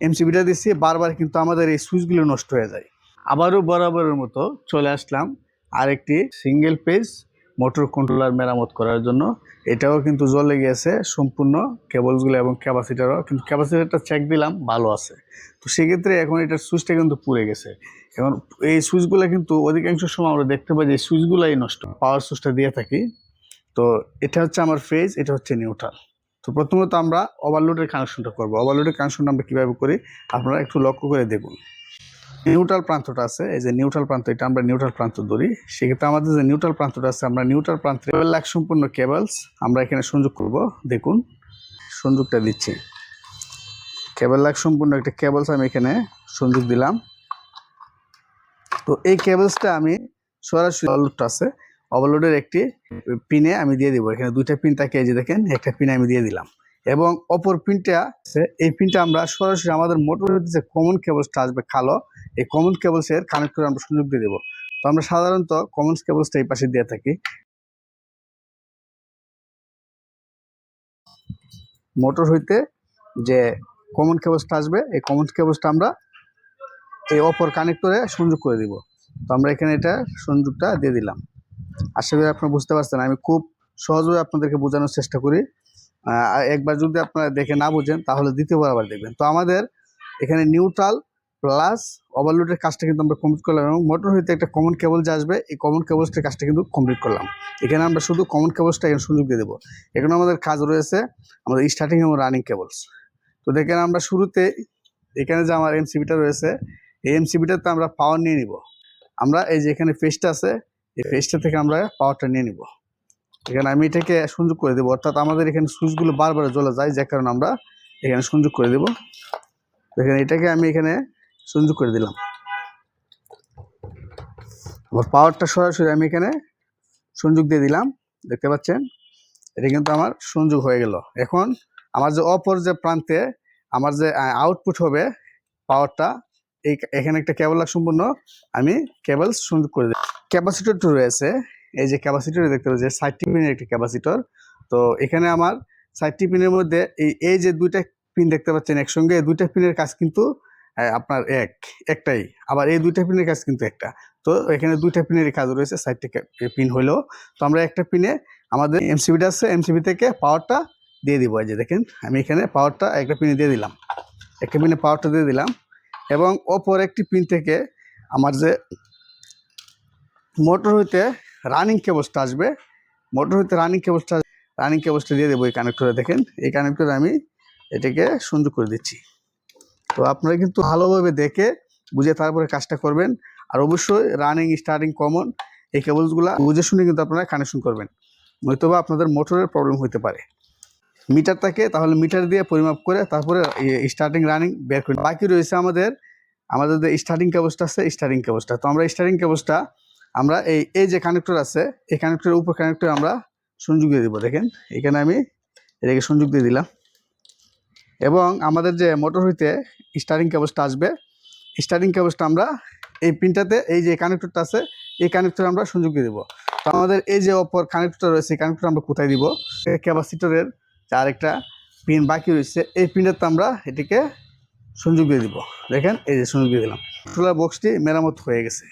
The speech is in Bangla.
এমসিবিটা দিচ্ছি বারবার কিন্তু আমাদের এই সুইচগুলো নষ্ট হয়ে যায়। আবারও বরাবরের মতো চলে আসলাম আরেকটি সিঙ্গেল পেজ মোটর কন্ট্রোলার মেরামত করার জন্য। এটাও কিন্তু জ্বলে গিয়েছে, সম্পূর্ণ কেবলসগুলো এবং ক্যাপাসিটারও। কিন্তু ক্যাপাসিটারটা চেক দিলাম, ভালো আছে। তো সেক্ষেত্রে এখন এটার সুইচটা কিন্তু পুড়ে গেছে। এখন এই সুইচগুলো কিন্তু অধিকাংশ সময় আমরা দেখতে পাই যে সুইচগুলাই নষ্ট পাওয়ার সুইচটা দিয়ে থাকি। তো এটা হচ্ছে আমার ফেজ এটা হচ্ছে নিউট্রাল তো প্রথমত আমরা ওভারলোডের কানেকশনটা করব। ওভারলোডের কানেকশনটা আমরা কীভাবে করি? আপনারা একটু লক্ষ্য করে দেখুন। নিউট্রাল প্রান্তটা আছে, এই যে নিউট্রাল প্রান্ত, এটা আমরা নিউট্রাল প্রান্ত ধরি। সেক্ষেত্রে আমাদের যে নিউট্রাল প্রান্তটা আছে, আমরা নিউট্রাল প্রান্তে লাখ সম্পূর্ণ কেবলস আমরা এখানে সংযোগ করব। দেখুন, সংযোগটা দিচ্ছি। কেবল লাখ সম্পূর্ণ একটা কেবলস আমি এখানে সংযোগ দিলাম। তো এই কেবলসটা আমি সরাসরি আছে। ওভারলোডের একটি পিনে আমি দিয়ে দিব। এখানে দুইটা পিন থাকে যে দেখেন, একটা পিনে আমি দিয়ে দিলাম। এবং অপর পিনটা এই পিনটা আমরা সরাসরি আমাদের মোটরের যে কমন কেবলসটা আসবে খালো এই কমন কেবলসের কানেক্ট করে আমরা সংযোগ দিয়ে দেবো। তো আমরা সাধারণত কমন কেবলসটা এই পাশে দিয়ে থাকি। মোটর হইতে যে কমন কেবলসটা আসবে, এই কমন কেবলসটা আমরা এই অপর কানেক্টরে সংযোগ করে দিব। তো আমরা এখানে এটা সংযোগটা দিয়ে দিলাম। আশা করি আপনারা বুঝতে পারছেন। আমি খুব সহজভাবে আপনাদেরকে বোঝানোর চেষ্টা করি। একবার যদি আপনারা দেখে না বুঝেন, তাহলে দ্বিতীয়বার আবার দেখবেন। তো আমাদের এখানে নিউট্রাল প্লাস ওভারলোডের কাজটা কিন্তু আমরা কমপ্লিট করলাম এবং মোটর হইতে একটা কমন কেবল যে আসবে, এই কমন কেবলসটার কাজটা কিন্তু কমপ্লিট করলাম। এখানে আমরা শুধু কমন কেবলসটা এখানে সুযোগ দিয়ে দেবো। এখানে আমাদের কাজ রয়েছে আমাদের স্টার্টিং এবং রানিং কেবলস তো দেখেন আমরা শুরুতে এখানে যে আমার এমসিবিটা রয়েছে, এই এমসিবিটাতে আমরা পাওয়ার নিয়ে নিব। আমরা এই যে এখানে ফেসটা আছে এই ফেসটা থেকে আমরা পাওয়ারটা নিয়ে নিব। এখানে আমি এটাকে সংযোগ করে দেবো। অর্থাৎ আমাদের এখানে সুইচগুলো বারবার জ্বলে যায় যে কারণে আমরা এখানে সংযোগ করে দেবো। এখানে এটাকে আমি এখানে সংযোগ করে দিলাম। আমার পাওয়ারটা সরাসরি আমি এখানে সংযোগ দিয়ে দিলাম। দেখতে পাচ্ছেন? এটা কিন্তু আমার সংযোগ হয়ে গেল। এখন আমার যে অপর যে প্রান্তে আমার যে আউটপুট হবে পাওয়ারটা এই এখানে একটা কেবল সম্পূর্ণ আমি কেবল সংযোগ করে দিই ক্যাপাসিটরটা রয়েছে। এই যে ক্যাপাসিটর, দেখতে পাচ্ছি ষাটটি পিনের একটি ক্যাপাসিটর। তো এখানে আমার ষাটটি পিনের মধ্যে এই এই যে দুইটা পিন দেখতে পাচ্ছেন একসঙ্গে, এই দুইটা পিনের কাজ কিন্তু আপনার এক, একটাই। আবার এই দুইটা পিনের কাজ কিন্তু একটা। তো এখানে দুইটা পিনের কাজ রয়েছে ষাটটি পিন হইলেও তো আমরা একটা পিনে আমাদের এমসিবিটা আছে এমসিবি থেকে পাওয়ারটা দিয়ে দিব। যে দেখেন, আমি এখানে পাওয়ারটা একটা পিনে দিয়ে দিলাম। একটা পিনে পাওয়ারটা দিয়ে দিলাম। এবং অপর একটি পিন থেকে আমার যে মোটর হইতে রানিং কেবলসটা আসবে। মোটর হইতে রানিং কেবলসটা রানিং কেবলসটা দিয়ে দেবো এই কানেক্টরে দেখেন। এই কানেক্টরে আমি এটাকে সংযোগ করে দিচ্ছি। তো আপনারা কিন্তু ভালোভাবে দেখে বুঝে তারপরে কাজটা করবেন। আর অবশ্যই রানিং স্টার্টিং কমন এই কেবলসগুলো বুঝে শুনে কিন্তু আপনারা কানেকশন করবেন। নয়তোবা আপনাদের মোটরের প্রবলেম হতে পারে। মিটার থাকে, তাহলে মিটার দিয়ে পরিমাপ করে তারপরে স্টার্টিং রানিং বের করি বাকি রয়েছে আমাদের আমাদের স্টার্টিং কেবলসটা আছে স্টার্টিং কেবলসটা তো আমরা স্টার্টিং কেবলসটা আমরা এই এই যে কানেক্টর আছে, এই কানেক্টরের উপর কানেক্টর আমরা সংযোগ দিয়ে দিব, দেখেন। এখানে আমি এটাকে সংযোগ দিয়ে দিলাম। এবং আমাদের যে মোটর হইতে স্টারিং কেবলসটা আসবে স্টার্টিং কেবলসটা আমরা এই পিনটাতে এই যে কানেক্টরটা আছে, এই কানেক্টরে আমরা সংযোগ দিয়ে দেবো। তো আমাদের এই যে অপর কানেক্টরটা রয়েছে, এই কানেক্টর আমরা কোথায় দিব? ক্যাপাসিটরের যে আরেকটা পিন বাকি রয়েছে, এই পিনটাতে আমরা এটিকে সংযোগ দিয়ে দিব। দেখেন, এই যে সংযোগ দিয়ে দিলাম। বক্সটি মেরামত হয়ে গেছে।